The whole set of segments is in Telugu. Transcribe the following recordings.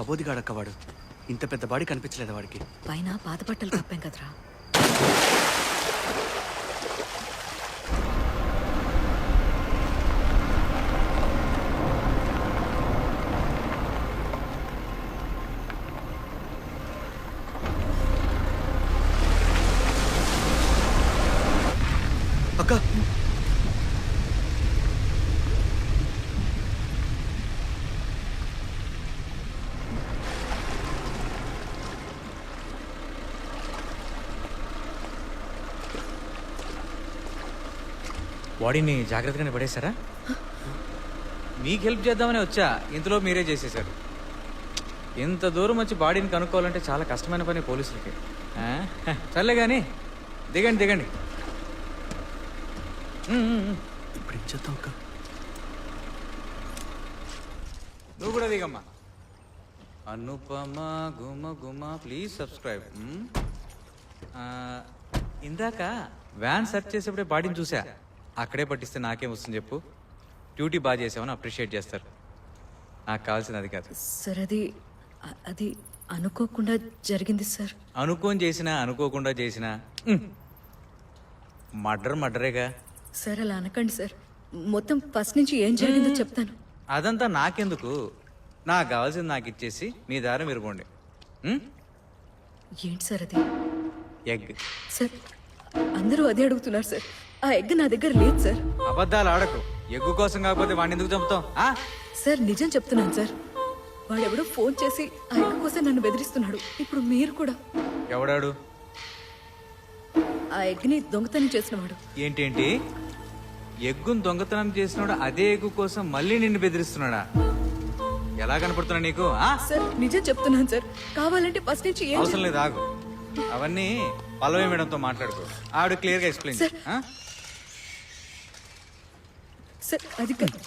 కబోదిగాడక్కవాడు. వాడు ఇంత పెద్ద బాడీ కనిపించలేదు వాడికి పైన పాత బట్టలు కప్పాం కదరా అక్క బాడీని జాగ్రత్తగానే పడేశారా మీకు హెల్ప్ చేద్దామని వచ్చా. ఇంతలో మీరే చేసేశారు. ఇంత దూరం వచ్చి బాడీని కనుక్కోవాలంటే చాలా కష్టమైన పని పోలీసులకి. సర్లే కానీ దిగండి దిగండి. ఇప్పుడు ఏం చేద్దాం అక్క? నువ్వు కూడా దిగమ్మా. అనుపమ గుమ గుమ ప్లీజ్ సబ్స్క్రైబ్ ఇందాక వ్యాన్ సెర్చ్ చేసేప్పుడే బాడీని చూసా. అక్కడే పట్టిస్తే నాకేం వస్తుంది చెప్పు? డ్యూటీ బాగా చేసామని అప్రిషియేట్ చేస్తారు. నాకు కావాల్సింది అది కాదు. సార్ అది అది అనుకోకుండా జరిగింది సార్. అనుకోని చేసినా అనుకోకుండా చేసినా మర్డర్ మర్డరేగా. సార్ అలా అనకండి సార్. మొత్తం ఫస్ట్ నుంచి ఏం జరిగిందో చెప్తాను. అదంతా నాకెందుకు? నాకు కావాల్సింది నాకు ఇచ్చేసి మీ దారి ఉమ్? ఏంటి సార్ అది? ఎగ్. సార్ అందరూ అదే అడుగుతున్నారు సార్. ఆ ఎగ్ నా దగ్గర లేదు సార్. అబద్ధాలు ఆడకు. ఎగ్గు కోసం కాకపోతే వాడిని ఎందుకు చంపుతాం ఆ? సార్ నిజం చెప్తున్నాను సార్. వాడెవడో ఫోన్ చేసి ఆ ఎగ్ కోసం నన్ను బెదిరిస్తున్నాడు. ఇప్పుడు మీరు కూడా. ఎవడాడు? ఆ ఎగ్ని దొంగతనం చేసినవాడు. ఏంటేంటి ఎగ్గును దొంగతనం చేసినాడు అదే ఎగ్గు కోసం మళ్ళీ నిన్ను బెదిరిస్తున్నాడా? ఎలా కనపడుతున్నా నీకు ఆ? సార్ నిజం చెప్తున్నాను సార్. కావాలంటే ఫస్ట్ నుంచి ఏం అవసరం లేదు ఆగు. అవన్నీ పల్లవి మేడంతో మాట్లాడుకో. ఆవిడ క్లియర్గా ఎక్స్ప్లెయిన్ సార్. సార్ అది కాదు.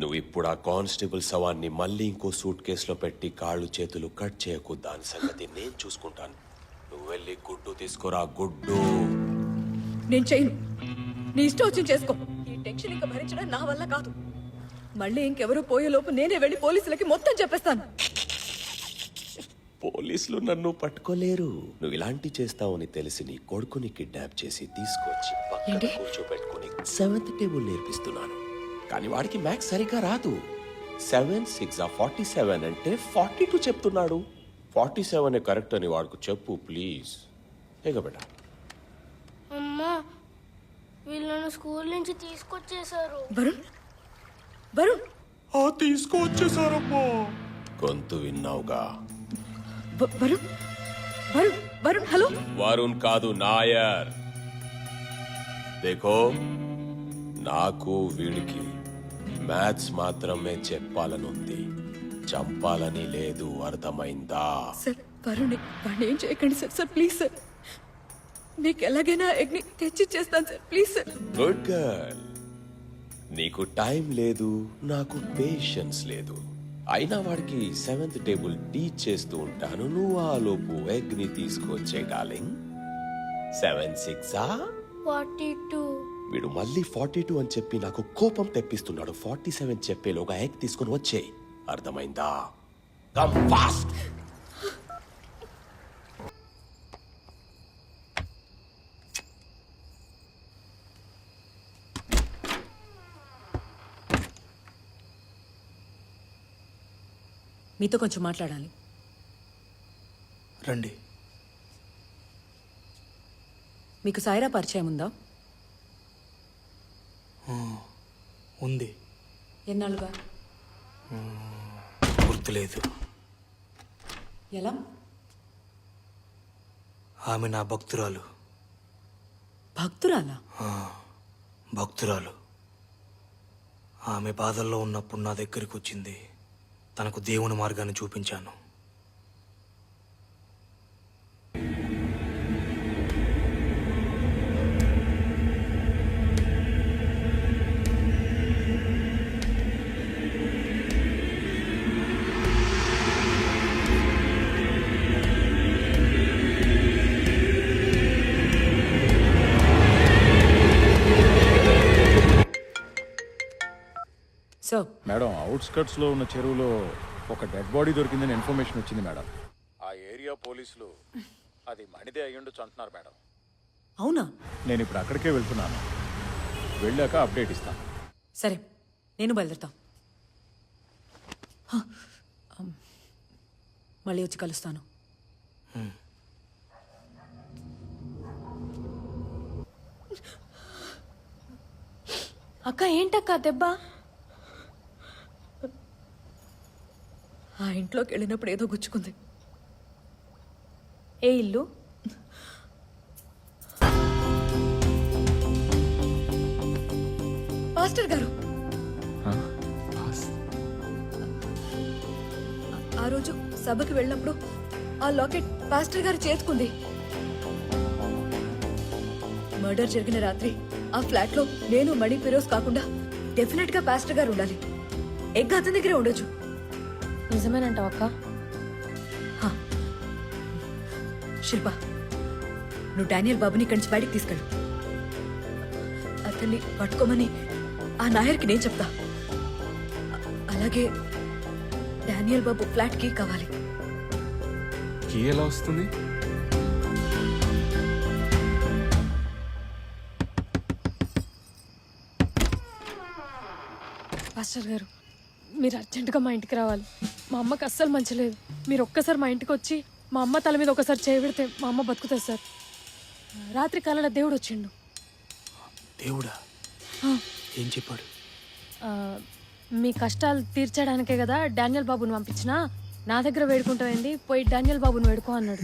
నువ్వు ఇప్పుడు ఆ కానిస్టేబుల్ సవాన్ని మళ్ళీ ఇంకో సూట్ కేసులో పెట్టి కాళ్ళు చేతులు కట్ చేయకు దాని సంగతి నేను చూసుకుంటాను. నువ్వు వెళ్ళి గుడ్డు తీసుకురా గుడ్డు. నేను చేయను. నీ ఇష్టం వచ్చి చేసుకో. ఈ టెన్షన్ ఇంకా భరించడం నా వల్ల కాదు. మళ్ళీ ఇంకెవరో పోయే లోపు నేనే వెళ్ళి పోలీసులకి మొత్తం చెప్పేస్తాను. పోలీసులు నన్ను పట్టుకోలేరు. నువ్వు ఇలాంటి చేస్తావని తెలిసి నీ కొడుకుని కిడ్నాప్ చేసి తీసుకొచ్చి పక్కన ఏంటి? కూర్చోబెట్టుకుని సెవెంత్ టేబుల్ నేర్పిస్తున్నాను. కానీ వాడికి మ్యాథ్స్ సరిగా రాదు. సెవెన్ సిక్స్ ఆ ఫార్టీ సెవెన్ అంటే ఫార్టీ టూ చెప్తున్నాడు. ఫార్టీ సెవెన్ కరెక్ట్ అని వాడికి చెప్పు ప్లీజ్ ఎగబెట అమ్మా వీళ్ళను స్కూల్ నుంచి తీసుకొచ్చేసారు వరుణ్ వరుణ్. తీసుకొచ్చేసారమ్మా గొంతు విన్నావుగా? వ- వరుణ్ వరుణ్ వరుణ్ హలో? వరుణ్ కాదు నాయర్. దేఖో నాకు వీడికి మ్యాథ్స్ మాత్రమే చెప్పాలనుంది. చంపాలని లేదు అర్థమైందా? సార్ వరుణ్ వాడిని ఏం చేయకండి సార్ సార్ ప్లీజ్ సార్. మీకు ఎలాగైనా ఎగ్ని తెచ్చి చేస్తాను sir. Please sir. Good girl నీకు టైం లేదు నాకు పేషెన్స్ లేదు. అయినా వాడికి సెవెంత్ టేబుల్ టీచ్ చేస్తూ ఉంటాను. నువ్వు ఆ లోపు ఎగ్ని తీసుకొచ్చే darling. Seven six forty two. వీడు మళ్ళీ ఫార్టీ టూ అని చెప్పి నాకు కోపం తెప్పిస్తున్నాడు. ఫార్టీ సెవెన్ చెప్పేలోగా ఎగ్ తీసుకుని వచ్చేయి. అర్థమైందా? కమ్ ఫాస్ట్ మీతో కొంచెం మాట్లాడాలి. రండి. మీకు సాయిరా పరిచయం ఉందా? ఉంది. ఎన్నాళ్ళుగా? గుర్తులేదు. ఎలా? ఆమె నా భక్తురాలు. భక్తురాలా? భక్తురాలు. ఆమె బాధల్లో ఉన్నప్పుడు నా దగ్గరికి వచ్చింది తనకు దేవుని మార్గాన్ని చూపించాను. మేడం అవుట్స్కట్స్లో ఉన్న చెరువులో ఒక డెడ్ బాడీ దొరికిందని ఇన్ఫర్మేషన్ వచ్చింది మేడం. ఆ ఏరియా పోలీసులు అది మణిదే అయ్యుండొచ్చు అంటున్నారు మేడం. అవునా? నేను ఇప్పుడు అక్కడికే వెళ్తున్నాను. వెళ్ళాక అప్డేట్ ఇస్తాను. సరే నేను బయలుదేరుతా. మళ్ళీ వచ్చి కలుస్తాను. అక్క ఏంటక్క దెబ్బ? ఆ ఇంట్లోకి వెళ్ళినప్పుడు ఏదో గుచ్చుకుంది. ఏ ఇల్లు? మాస్టర్ గారు. ఆ రోజు సభకి వెళ్ళినప్పుడు ఆ లాకెట్ పాస్టర్ గారు చేతుకుంది. మర్డర్ జరిగిన రాత్రి ఆ ఫ్లాట్లో నేను మణి ఫిరోజ్ కాకుండా డెఫినెట్గా పాస్టర్ గారు ఉండాలి. ఎగ్ అతని దగ్గరే ఉండొచ్చు. నిజమేనంటావు అక్క. హా. శిల్ప నువ్వు డానియల్ బాబుని ఇక్కడి నుంచి బయటికి తీసుకెళ్ళు. అతన్ని పట్టుకోమని ఆ నాయర్కి నేను చెప్తా. అలాగే డానియల్ బాబు ఫ్లాట్కి కావాలి. కీ ఎలా వస్తుంది? మాస్టర్ గారు మీరు అర్జెంటుగా మా ఇంటికి రావాలి. మా అమ్మకి అస్సలు మంచిలేదు మీరు ఒక్కసారి మా ఇంటికి వచ్చి మా అమ్మ తల మీద ఒకసారి చేయబెడితే మా అమ్మ బతుకుతుంది సార్. రాత్రి కాలంలో దేవుడు వచ్చిండు. దేవుడా? ఏం చెప్పాడు? మీ కష్టాలు తీర్చడానికే కదా డానియల్ బాబుని పంపించిన? నా దగ్గర వేడుకుంటామైంది పోయి డానియల్ బాబుని వేడుకో అన్నాడు.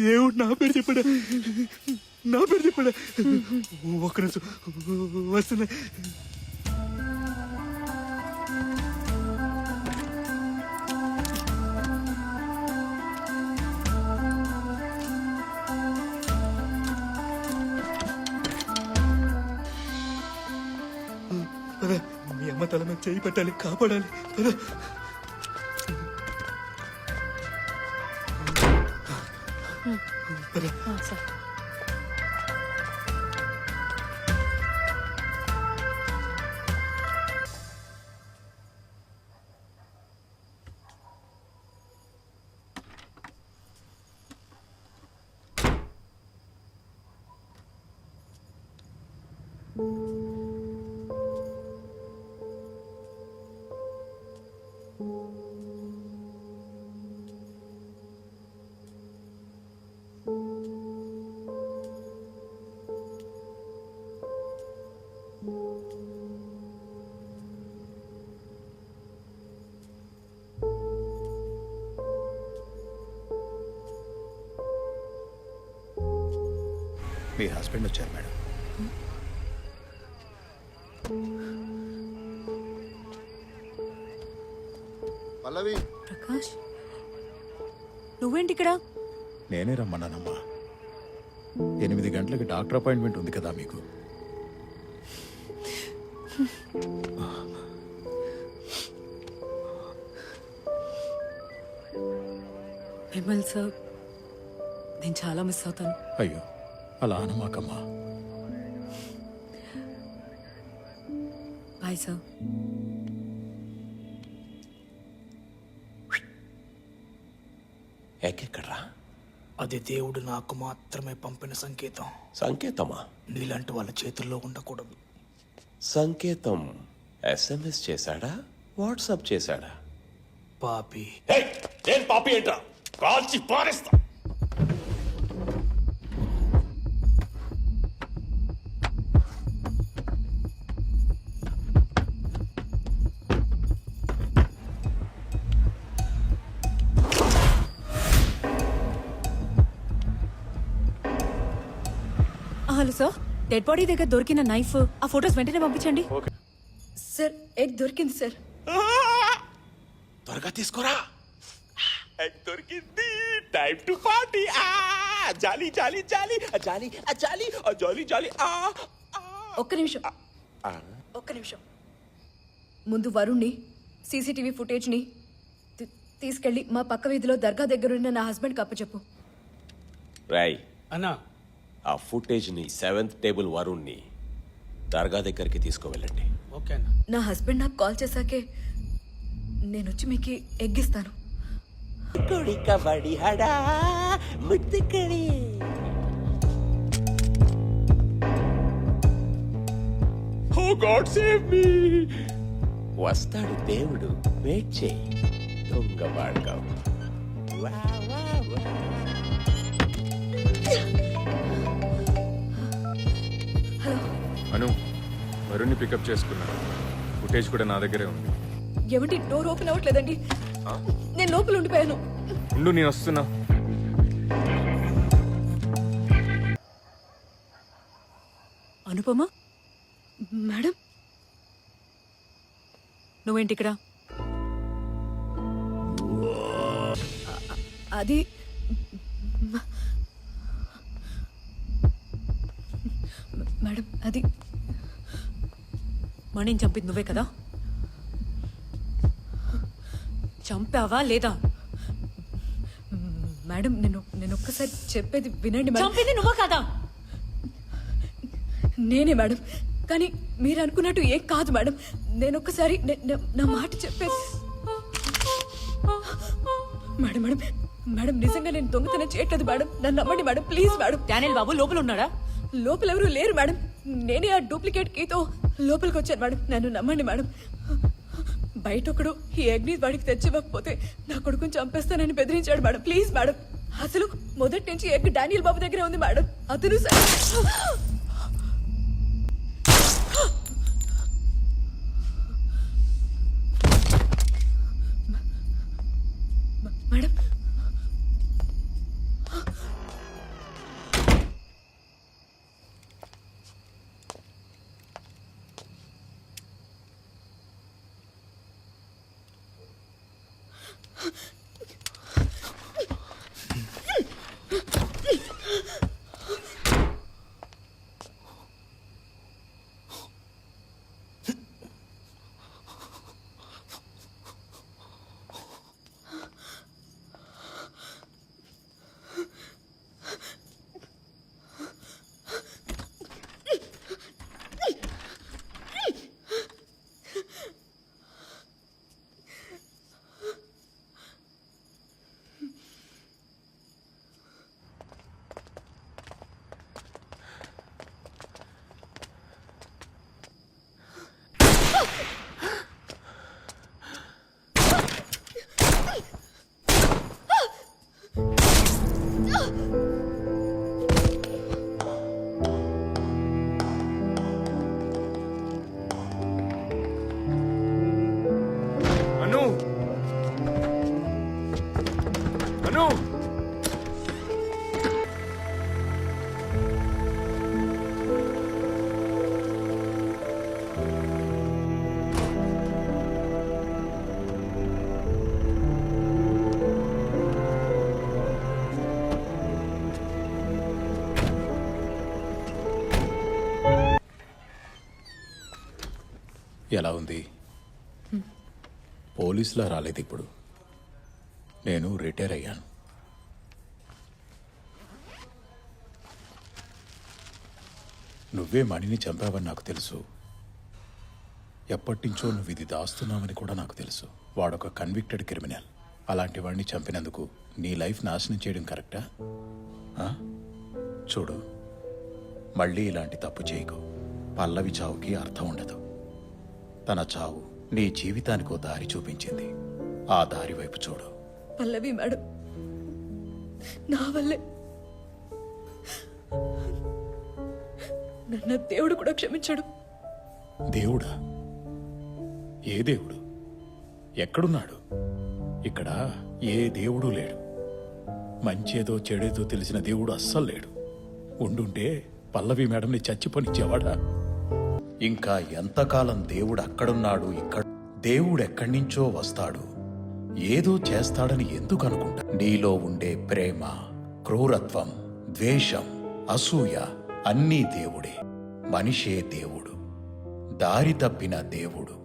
దేవుడు నా పేరు చెప్పాడు? నా పేరు చెప్పాడు? ఒక్క నిమిషం. వస్తున్నా. మీ మీద చేయి పెట్టాలి కాపాడాలి పద. మీ హస్బెండ్ వచ్చారు మేడం. పల్లవి. ప్రకాష్ నువ్వేంటి ఇక్కడ నేనే రమ్మన్నానమ్మా. ఎనిమిది గంటలకి డాక్టర్ అపాయింట్మెంట్ ఉంది కదా మీకు. విమల్ సార్ నేను చాలా మిస్ అవుతాను. అయ్యో. అలా అనమాకమ్మా. బాయ్ సార్ అది దేవుడు నాకు మాత్రమే పంపిన సంకేతం. సంకేతమా? నీలాంటి వాళ్ళ చేతుల్లో ఉండకూడదు. సంకేతం ఎస్ఎంఎస్ చేశాడా? వాట్సాప్ చేశాడా? పాపి. నేను పాపి ఏంట్రా? కాల్చి పారేస్తా. Hello sir. డెడ్ బాడీ దగ్గర దొరికిన నైఫ్ ఆ ఫొటోస్ వెంటనే పంపించండి. సార్ ఎగ్ దొరికింది సార్ త్వరగా తీసుకోరా. దొరికింది. టైం టు పార్టీ ఆ జాలి జాలి జాలి ఆ జాలి ఆ జాలి ఆ జాలి జాలి ఆ ఒక్క నిమిషం. ఒక్క నిమిషం. ముందు వరుణ్ణి సీసీటీవీ ఫుటేజ్ని తీసుకెళ్ళి మా పక్క వీధిలో దర్గా దగ్గరున్న నా హస్బెండ్కి అప్పచెప్పు. రై అన్నా. ఆ ఫుటేజ్ని సెవెంత్ టేబుల్ వరుణ్ణి దర్గా దగ్గరికి తీసుకువెళ్ళండి. ఓకే అన్న. నా హస్బెండ్ నాకు కాల్ చేశాకే నేను వచ్చి మీకు ఎగ్గిస్తాను. కొడి కబడి హడా ముత్తుకడి. ఓ గాడ్ సేవ్ మీ వస్తాడు దేవుడు వెయిట్ చేయి. దొంగ వాడకావు అను వరుణ్ణి పికప్ చేసుకున్నాను ఫుటేజ్ కూడా నా దగ్గరే ఉంది. ఏమండి డోర్ ఓపెన్ అవ్వట్లేదండి? నేను లోపల ఉండిపోయాను. ఉండు నేను వస్తున్నా. అనుపమ? మేడం? నువ్వేంటి ఇక్కడ? అది మేడం అది మణిని చంపింది నువ్వే కదా? చంపావా లేదా? మేడం నేను నేను ఒక్కసారి చెప్పేది వినండి మేడం. చంపింది నువ్వా కదా? నేనే మేడం. కానీ మీరు అనుకున్నట్టు ఏం కాదు మేడం. నేను ఒక్కసారి నా మాట చెప్పేది మేడం మేడం. మేడం నిజంగా నేను దొంగతనం చేయట్లేదు మేడం. నన్ను నమ్మండి మేడం. Please madam. డానియల్ బాబు లోపల ఉన్నాడా? లోపల ఎవరు లేరు మేడం. నేనే ఆ డూప్లికేట్ కీతో లోపలికి వచ్చాను మేడం. నన్ను నమ్మండి మేడం. బయట ఒకడు ఈ అగ్ని వాడికి తెచ్చివ్వకపోతే నా కొడుకుని చంపేస్తానని బెదిరించాడు మేడం. Please madam. అసలు మొదటి నుంచి ఎగ్ డానియల్ బాబు దగ్గరే ఉంది మేడం. అతను స- మ- మేడం అను ఎలా ఉంది? పోలీసులా రాలేదు ఇప్పుడు. నేను రిటైర్ అయ్యాను. నువ్వే మణిని చంపావని నాకు తెలుసు. ఎప్పటినుంచో నువ్వు ఇది దాస్తున్నావని కూడా నాకు తెలుసు. వాడొక కన్విక్టెడ్ క్రిమినల్ అలాంటి వాడిని చంపినందుకు నీ లైఫ్ నాశనం చేయడం కరెక్టా? చూడు మళ్ళీ ఇలాంటి తప్పు చేయకు. పల్లవి చావుకి అర్థం ఉండదు. తన చావు నీ జీవితానికో దారి చూపించింది. ఆ దారి వైపు చూడు. పల్లవి మేడం నా వల్లే. నన్ను దేవుడు కూడా క్షమించాడు. దేవుడా? ఏ దేవుడు? ఎక్కడున్నాడు? ఇక్కడ ఏ దేవుడు లేడు. మంచేదో చెడేదో తెలిసిన దేవుడు అస్సలు లేడు. ఉండుంటే పల్లవి మేడంని చచ్చి పనిచ్చేవాడా ఇంకా ఎంతకాలం దేవుడు అక్కడున్నాడు ఇక్కడ దేవుడు ఎక్కడి నుంచో వస్తాడు. ఏదో చేస్తాడని ఎందుకు అనుకుంటా నీలో ఉండే ప్రేమ క్రూరత్వం ద్వేషం అసూయ అన్నీ దేవుడే. మనిషే దేవుడు దారి తప్పిన దేవుడు.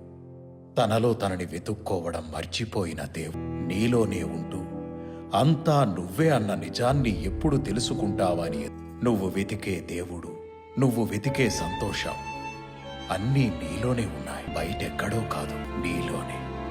తనలో తనని వెతుక్కోవడం మర్చిపోయిన దేవుడు. నీలోనే ఉంటూ అంతా నువ్వే అన్న నిజాన్ని ఎప్పుడు తెలుసుకుంటావని. నువ్వు వెతికే దేవుడు నువ్వు వెతికే సంతోషం. అన్నీ నీలోనే ఉన్నాయి. బయట ఎక్కడో కాదు నీలోనే.